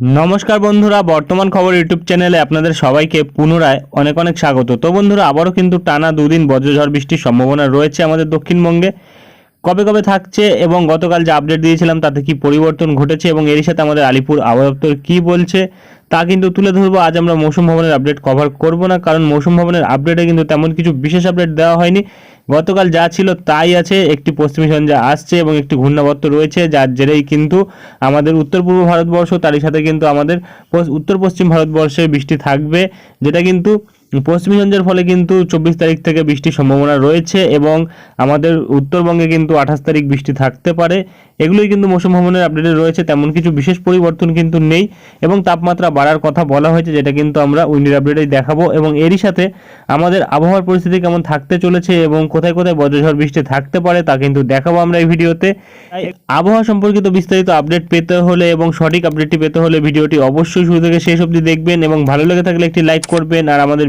নমস্কার বন্ধুরা, বর্তমান খবর ইউটিউব চ্যানেলে আপনাদের সবাইকে পুনরায় অনেক অনেক স্বাগত। তো বন্ধুরা, আবারও কিন্তু টানা দুদিন বজ্রঝড় বৃষ্টির সম্ভাবনা রয়েছে আমাদের দক্ষিণবঙ্গে। কবে কবে থাকছে এবং গতকাল যে আপডেট দিয়েছিলাম, তাতে কি পরিবর্তন ঘটেছে এবং এরই সাথে আমাদের আলিপুর আবহাওয়া কী বলছে, তা কিন্তু তুলে ধরবো। আজ আমরা মৌসুম ভবনের আপডেট কভার করব না, কারণ মৌসুম ভবনের আপডেটে কিন্তু তেমন কিছু বিশেষ আপডেট দেওয়া হয়নি। গতকাল যা ছিল তাই আছে, একটি পশ্চিমী সঞ্জা আসছে এবং একটি ঘূর্ণাবর্ত রয়েছে, যার জেরেই কিন্তু আমাদের উত্তর পূর্ব ভারতবর্ষ, তারই সাথে কিন্তু আমাদের উত্তর পশ্চিম ভারতবর্ষে বৃষ্টি থাকবে, যেটা কিন্তু পশ্চিমী ঝঞ্ঝার ফলে কিন্তু চব্বিশ তারিখ থেকে বৃষ্টির সম্ভাবনা রয়েছে এবং আমাদের উত্তরবঙ্গে কিন্তু আঠাশ তারিখ বৃষ্টি থাকতে পারে। এগুলোই কিন্তু মৌসুম ভবনের আপডেটে রয়েছে, তেমন কিছু বিশেষ পরিবর্তন কিন্তু নেই এবং তাপমাত্রা বাড়ার কথা বলা হয়েছে, যেটা কিন্তু আমরা উইন্ডির আপডেটেই দেখাবো এবং এরই সাথে আমাদের আবহাওয়ার পরিস্থিতি কেমন থাকতে চলেছে এবং কোথায় কোথায় বজ্রঝড় বৃষ্টি থাকতে পারে তা কিন্তু দেখাবো আমরা এই ভিডিওতে। আবহাওয়া সম্পর্কিত বিস্তারিত আপডেট পেতে হলে এবং সঠিক আপডেটটি পেতে হলে ভিডিওটি অবশ্যই শুরু থেকে শেষ অবধি দেখবেন এবং ভালো লেগে থাকলে একটি লাইক করবেন আর আমাদের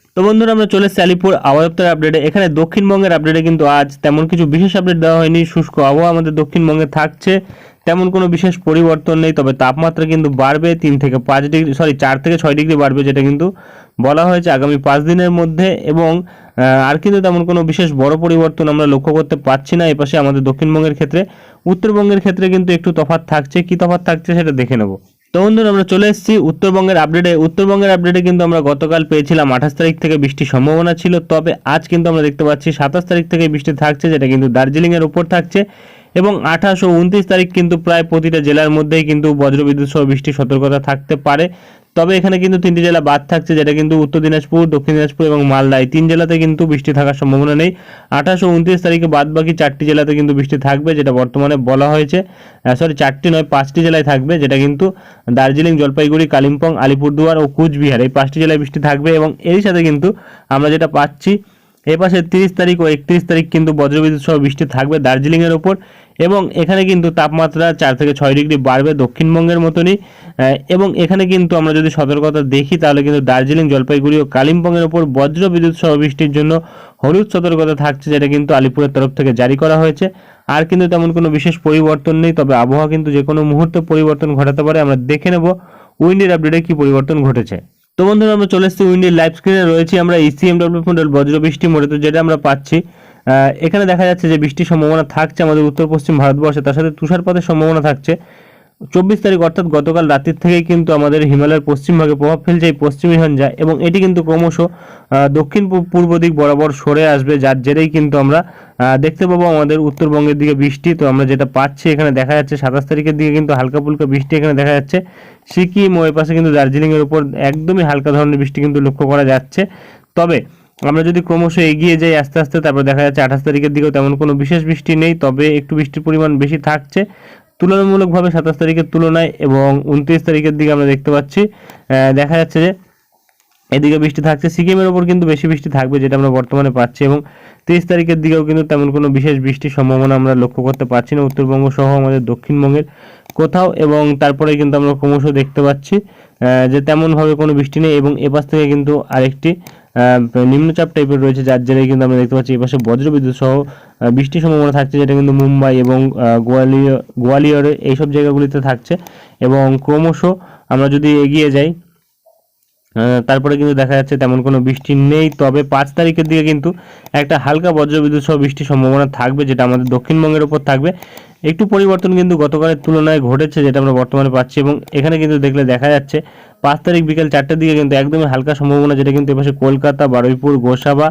তো বন্ধুরা, আমরা চলে এসেছি আলিপুর আবহাওয়া দপ্তরের আপডেটে এখানে দক্ষিণবঙ্গের আপডেটে কিন্তু আজ তেমন কিছু বিশেষ আপডেট দেওয়া হয়নি। শুষ্ক আবহাওয়া আমাদের দক্ষিণবঙ্গে থাকছে। তেমন কোনো বিশেষ পরিবর্তন নেই, তবে তাপমাত্রা কিন্তু বাড়বে তিন থেকে পাঁচ ডিগ্রি সরি চার থেকে ছয় ডিগ্রি বাড়বে, যেটা কিন্তু বলা হয়েছে আগামী পাঁচ দিনের মধ্যে। এবং আর কিন্তু তেমন কোনো বিশেষ বড় পরিবর্তন আমরা লক্ষ্য করতে পারছি না। এপাশে আমাদের দক্ষিণবঙ্গের ক্ষেত্রে, উত্তরবঙ্গের ক্ষেত্রে কিন্তু একটু তফাৎ থাকছে। কি তফাৎ থাকছে সেটা দেখে নেব। তো বন্ধুরা, আমরা চলে এসেছি উত্তরবঙ্গের আপডেটে উত্তরবঙ্গের আপডেটে কিন্তু আমরা গতকাল পেয়েছিলাম আঠাশ তারিখ থেকে বৃষ্টির সম্ভাবনা ছিল, তবে আজ কিন্তু আমরা দেখতে পাচ্ছি সাতাশ তারিখ থেকে বৃষ্টি থাকছে, যেটা কিন্তু দার্জিলিংয়ের উপর থাকছে এবং আঠাশ ও উনত্রিশ তারিখ কিন্তু প্রায় প্রতিটা জেলার মধ্যেই কিন্তু বজ্রবিদ্যুৎ সহ বৃষ্টির সতর্কতা থাকতে পারে। তবে এখানে কিন্তু তিনটি জেলা বাদ থাকছে, যেটা কিন্তু উত্তর দিনাজপুর, দক্ষিণ দিনাজপুর এবং মালদা এই তিন জেলাতে কিন্তু বৃষ্টি থাকার সম্ভাবনা নেই। আঠাশ ও উনত্রিশ তারিখে বাদ বাকি চারটি জেলাতে কিন্তু বৃষ্টি থাকবে, যেটা বর্তমানে বলা হয়েছে। সরি চারটি নয়, পাঁচটি জেলায় থাকবে, যেটা কিন্তু দার্জিলিং, জলপাইগুড়ি, কালিম্পং, আলিপুরদুয়ার ও কুচবিহার। এই পাঁচটি জেলায় বৃষ্টি থাকবে এবং এরই সাথে কিন্তু আমরা যেটা পাচ্ছি এ পাশে তিরিশ তারিখ ও একত্রিশ তারিখ কিন্তু বজ্রবিদ্যুৎ সহ বৃষ্টি থাকবে দার্জিলিংয়ের ওপর এবং এখানে কিন্তু তাপমাত্রা চার থেকে ছয় ডিগ্রি বাড়বে দক্ষিণবঙ্গের মতনই। এবং এখানে কিন্তু আমরা যদি সতর্কতা দেখি তাহলে কিন্তু দার্জিলিং, জলপাইগুড়ি ও কালিম্পংয়ের ওপর বজ্রবিদ্যুৎ সহ বৃষ্টির জন্য হলুদ সতর্কতা থাকছে যেটা কিন্তু আলিপুরের তরফ থেকে জারি করা হয়েছে। আর কিন্তু তেমন কোনো বিশেষ পরিবর্তন নেই, তবে আবহাওয়া কিন্তু যে কোনো মুহূর্তে পরিবর্তন ঘটাতে পারে। আমরা দেখে নেব উইন্ডের আপডেটে কি পরিবর্তন ঘটেছে। তো বন্ধুরা, আমরা চলে এসেছি উইন্ডের লাইভ স্ক্রিনে রয়েছি আমরা E ইসিএম ডব্লিউ মডেল বজ্র বৃষ্টি মোড়ে। তো যেটা আমরা পাচ্ছি এখানে দেখা যাচ্ছে যে বৃষ্টির সম্ভাবনা থাকছে আমাদের উত্তর পশ্চিম ভারতবর্ষে। তার সাথে তুষারপাতের সম্ভাবনা থাকছে। চব্বিশ তারিখ, অর্থাৎ গতকাল রাতের থেকেই কিন্তু আমাদের হিমালয়ের পশ্চিমভাগে প্রভাব ফেলছে এই পশ্চিমী ঝঞ্ঝা এবং এটি কিন্তু ক্রমশ দক্ষিণ পূর্ব দিক বরাবর সরে আসবে, যার জেরেই কিন্তু আমরা দেখতে পাবো আমাদের উত্তরবঙ্গের দিকে বৃষ্টি। তো আমরা যেটা পাচ্ছি এখানে দেখা যাচ্ছে সাতাশ তারিখের দিকে কিন্তু হালকা ফুলকা বৃষ্টি এখানে দেখা যাচ্ছে। সিকিম ও এ পাশে কিন্তু দার্জিলিংয়ের উপর একদমই হালকা ধরনের বৃষ্টি কিন্তু লক্ষ্য করা যাচ্ছে। তবে আমরা যদি ক্রমশ এগিয়ে যাই আস্তে আস্তে, তারপর দেখা যাচ্ছে আঠাশ তারিখের দিকেও তেমন কোনো বিশেষ বৃষ্টি নেই, তবে একটু বৃষ্টির পরিমাণ বেশি থাকছে। তুলনামূলকভাবে সাতাশ তারিখের তুলনায় এবং উনত্রিশ তারিখের দিকে আমরা দেখতে পাচ্ছি দেখা যাচ্ছে যে এদিকে বৃষ্টি থাকছে। সিকিমের ওপর কিন্তু বেশি বৃষ্টি থাকবে যেটা আমরা বর্তমানে পাচ্ছি এবং তেইশ তারিখের দিকেও কিন্তু তেমন কোনো বিশেষ বৃষ্টির সম্ভাবনা আমরা লক্ষ্য করতে পারছি না। উত্তরবঙ্গ সহ আমাদের দক্ষিণবঙ্গের কোথাও এবং তারপরে কিন্তু আমরা ক্রমশ দেখতে পাচ্ছি যে তেমনভাবে কোনো বৃষ্টি নেই এবং এপাশ থেকে কিন্তু আরেকটি নিম্নচাপ টাইপের রয়েছে যার জেরে কিন্তু আমরা দেখতে পাচ্ছি এপাশে বজ্রবিদ্যুৎ সহ বৃষ্টির সম্ভাবনা থাকছে যেটা কিন্তু মুম্বাই এবং গোয়ালিয়র, গোয়ালিয়রে এইসব জায়গাগুলিতে থাকছে এবং ক্রমশ আমরা যদি এগিয়ে যাই তারপরে কিন্তু দেখা যাচ্ছে তেমন কোনো বৃষ্টি নেই। তবে পাঁচ তারিখের দিকে কিন্তু একটা হালকা বজ্রবিদ্যুৎ সহ বৃষ্টির সম্ভাবনা থাকবে যেটা আমাদের দক্ষিণবঙ্গের উপর থাকবে। একটু পরিবর্তন কিন্তু গতকালের তুলনায় ঘটেছে, যেটা আমরা বর্তমানে পাচ্ছি এবং এখানে কিন্তু দেখলে দেখা যাচ্ছে পাঁচ তারিখ বিকেল চারটের দিকে কিন্তু একদমই হালকা সম্ভাবনা, যেটা কিন্তু এপাশে কলকাতা, বারুইপুর, গোসাবা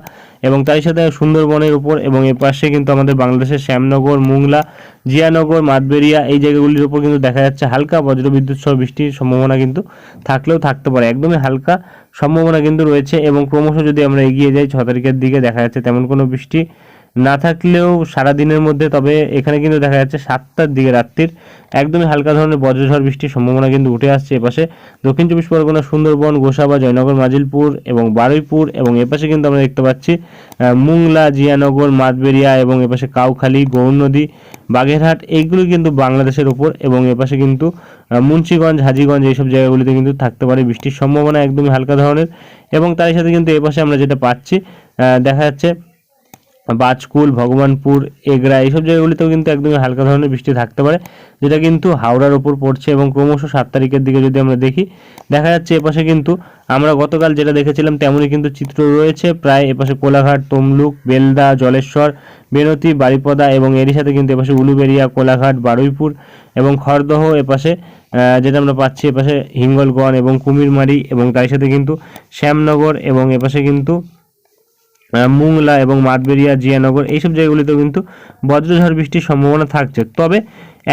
এবং তারই সাথে সুন্দরবনের উপর এবং এপাশে কিন্তু আমাদের বাংলাদেশের শ্যামনগর, মুংলা, জিয়ানগর, মাতবেরিয়া এই জায়গাগুলির উপর কিন্তু দেখা যাচ্ছে হালকা বজ্রবিদ্যুৎ সহ বৃষ্টির সম্ভাবনা কিন্তু থাকলেও থাকতে পারে। একদমই হালকা সম্ভাবনা কিন্তু রয়েছে এবং ক্রমশ যদি আমরা এগিয়ে যাই, ছ তারিখের দিকে দেখা যাচ্ছে তেমন কোনো বৃষ্টি না থাকলেও সারা দিনের মধ্যে, তবে এখানে কিন্তু দেখা যাচ্ছে সাতটার দিকে রাত্রির একদমই হালকা ধরনের বজ্রঝড় বৃষ্টির সম্ভাবনা কিন্তু উঠে আসছে এপাশে। দক্ষিণ চব্বিশ পরগনা, সুন্দরবন, গোসাবা, জয়নগর, মাজিলপুর এবং বারুইপুর এবং এপাশে কিন্তু আমরা দেখতে পাচ্ছি মুংলা, জিয়ানগর, মাতবেরিয়া এবং এপাশে কাউখালী, গৌর নদী, বাগেরহাট এইগুলো কিন্তু বাংলাদেশের উপর এবং এপাশে কিন্তু মুন্সিগঞ্জ, হাজিগঞ্জ এইসব জায়গাগুলিতে কিন্তু থাকতে পারে বৃষ্টির সম্ভাবনা একদমই হালকা ধরনের এবং তারই সাথে কিন্তু এপাশে আমরা যেটা পাচ্ছি দেখা যাচ্ছে বাজকুল, ভগবানপুর, এগরা, এইসব জায়গাগুলিতেও কিন্তু একদমই হালকা ধরনের বৃষ্টি থাকতে পারে, যেটা কিন্তু হাওড়ার ওপর পড়ছে এবং ক্রমশ সাত তারিখের দিকে যদি আমরা দেখি, দেখা যাচ্ছে এপাশে কিন্তু আমরা গতকাল যেটা দেখেছিলাম তেমনই কিন্তু চিত্র রয়েছে, প্রায় এপাশে কোলাঘাট, তমলুক, বেলদা, জলেশ্বর, বেনতি, বারিপদা এবং এরই সাথে কিন্তু এপাশে উলুবেরিয়া, কোলাঘাট, বারুইপুর এবং খড়দহ এপাশে যেটা আমরা পাচ্ছি এপাশে হিঙ্গলগঞ্জ এবং কুমিরমারি এবং তার সাথে কিন্তু শ্যামনগর এবং এপাশে কিন্তু মুংলা এবং মাতবেরিয়া জিয়ানগর এইসব জায়গাগুলিতেও কিন্তু বজ্রঝড় বৃষ্টির সম্ভাবনা থাকছে। তবে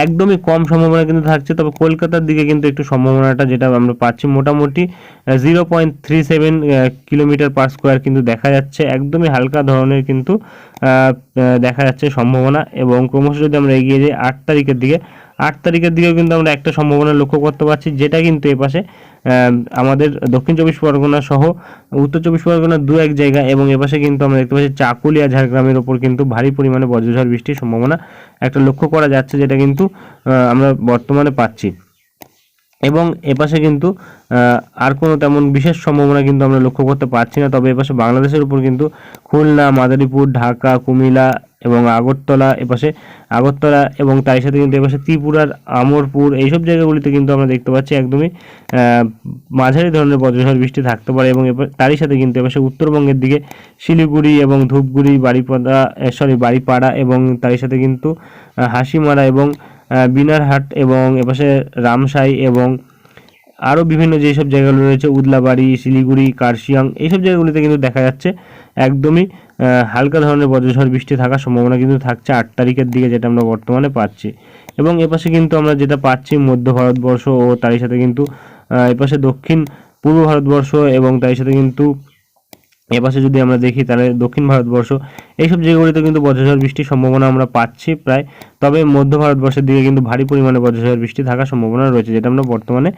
একদমই কম সম্ভাবনা কিন্তু থাকছে। তবে কলকাতার দিকে কিন্তু একটু সম্ভাবনাটা যেটা আমরা পাচ্ছি, মোটামুটি zero point three seven kilometre per square কিন্তু দেখা যাচ্ছে। একদমই হালকা ধরনের কিন্তু দেখা যাচ্ছে সম্ভাবনা এবং ক্রমশ যদি আমরা এগিয়ে যাই, আট তারিখের দিকে আট তারিখের দিকেও কিন্তু আমরা একটা সম্ভাবনা লক্ষ্য করতে পারছি, যেটা কিন্তু এপাশে আমাদের দক্ষিণ চব্বিশ পরগনা সহ উত্তর চব্বিশ পরগনার দু এক জায়গা এবং এপাশে কিন্তু আমরা দেখতে পাচ্ছি চাকুলিয়া, ঝাড়গ্রামের ওপর কিন্তু ভারী পরিমাণে বজ্রঝড় বৃষ্টির সম্ভাবনা একটা লক্ষ্য করা যাচ্ছে, যেটা কিন্তু আমরা বর্তমানে পাচ্ছি। এবং এপাশে কিন্তু আর কোনো তেমন বিশেষ সম্ভাবনা কিন্তু আমরা লক্ষ্য করতে পারছি না, তবে এপাশে বাংলাদেশের উপর কিন্তু খুলনা, মাদারীপুর, ঢাকা, কুমিল্লা এবং আগরতলা এপাশে, আগরতলা এবং তার সাথে কিন্তু এপাশে ত্রিপুরার আমরপুর, এইসব জায়গাগুলিতে কিন্তু আমরা দেখতে পাচ্ছি একদমই মাঝারি ধরনের বজ্রঝড় বৃষ্টি থাকতে পারে এবং তারই সাথে কিন্তু এপাশে উত্তরবঙ্গের দিকে শিলিগুড়ি এবং ধূপগুড়ি বাড়িপাড়া সরি বাড়িপাড়া এবং তারই সাথে কিন্তু হাসিমারা এবং বিনারহাট এবং এপাশে রামসাই এবং আরও বিভিন্ন যেসব জায়গাগুলো রয়েছে, উদলাবাড়ি, শিলিগুড়ি, কার্শিয়াং, এইসব জায়গাগুলিতে কিন্তু দেখা যাচ্ছে একদমই হালকা ধরনের বজ্রঝড় বৃষ্টি থাকার সম্ভাবনা কিন্তু থাকছে আট তারিখের দিকে যেটা আমরা বর্তমানে পাচ্ছি। এবং এপাশে কিন্তু আমরা যেটা পাচ্ছি মধ্য ভারতবর্ষ ও তারই সাথে কিন্তু এপাশে দক্ষিণ পূর্ব ভারতবর্ষ এবং তারই সাথে কিন্তু এপাশে যদি আমরা দেখি তাহলে দক্ষিণ ভারতবর্ষ, এইসব জায়গাগুলিতে কিন্তু বজ্রঝড় বৃষ্টির সম্ভাবনা আমরা পাচ্ছি প্রায়। তবে মধ্য ভারতবর্ষের দিকে কিন্তু ভারী পরিমাণে বজ্রঝড় বৃষ্টি থাকার সম্ভাবনা রয়েছে, যেটা আমরা বর্তমানে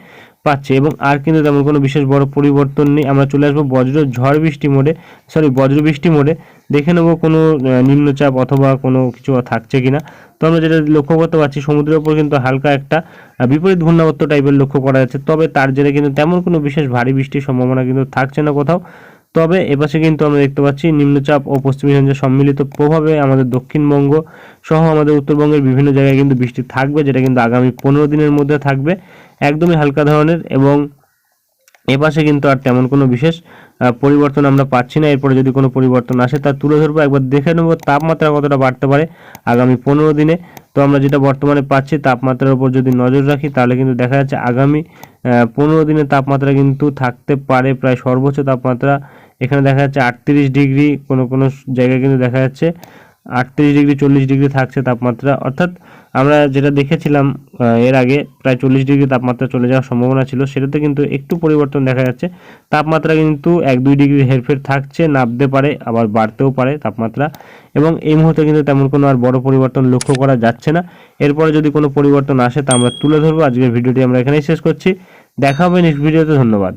পাচ্ছি। এবং আর কিন্তু তেমন কোনো বিশেষ বড় পরিবর্তন নেই। আমরা চলে আসব বজ্র ঝড় বৃষ্টি মোডে সরি বজ্র বৃষ্টি মোডে। দেখে নেব কোনো নিম্নচাপ অথবা কোনো কিছু থাকছে কিনা। তো আমরা যেটা লক্ষ্য করতে পারছি, সমুদ্রের উপর কিন্তু হালকা একটা বিপরীত ঘূর্ণাবর্ত টাইপের লক্ষ্য করা যাচ্ছে। তবে তার জেরে কিন্তু তেমন কোনো বিশেষ ভারী বৃষ্টির সম্ভাবনা কিন্তু থাকছে না কোথাও। তবে এপাশে কিন্তু আমরা দেখতে পাচ্ছি নিম্নচাপ ও পশ্চিমী ঝঞ্ঝার সম্মিলিত প্রভাবে আমাদের দক্ষিণবঙ্গ সহ আমাদের উত্তরবঙ্গের বিভিন্ন জায়গায় কিন্তু বৃষ্টি থাকবে, যেটা কিন্তু আগামী পনেরো দিনের মধ্যে থাকবে। একদমই হালকা ধরনের এবং এপাশে কিন্তু আর তেমন কোনো বিশেষ পরিবর্তন আমরা পাচ্ছি না। এরপরে যদি কোনো পরিবর্তন আসে তা তুলে ধরবো। একবার দেখে নেব, তাপমাত্রা কতটা বাড়তে পারে আগামী পনেরো দিনে। তো আমরা যেটা বর্তমানে পাচ্ছি তাপমাত্রার উপর যদি নজর রাখি, তাহলে কিন্তু দেখা যাচ্ছে আগামী পনেরো দিনের তাপমাত্রা কিন্তু থাকতে পারে প্রায় সর্বোচ্চ তাপমাত্রা। এখানে দেখা যাচ্ছে আটত্রিশ ডিগ্রি কোনো কোনো জায়গায় কিন্তু দেখা যাচ্ছে আটত্রিশ ডিগ্রি, চল্লিশ ডিগ্রি থাকছে তাপমাত্রা। অর্থাৎ আমরা যেটা দেখেছিলাম এর আগে প্রায় চল্লিশ ডিগ্রি তাপমাত্রা চলে যাওয়ার সম্ভাবনা ছিল, সেটাতে কিন্তু একটু পরিবর্তন দেখা যাচ্ছে। তাপমাত্রা কিন্তু এক দুই ডিগ্রি হেরফের থাকছে, নামতে পারে, আবার বাড়তেও পারে তাপমাত্রা। এবং এই মুহূর্তে কিন্তু তেমন কোনো আর বড় পরিবর্তন লক্ষ্য করা যাচ্ছে না। এরপরে যদি কোনো পরিবর্তন আসে তা আমরা তুলে ধরবো। আজকের ভিডিওটি আমরা এখানেই শেষ করছি। দেখা হবে নেক্সট ভিডিওতে ধন্যবাদ।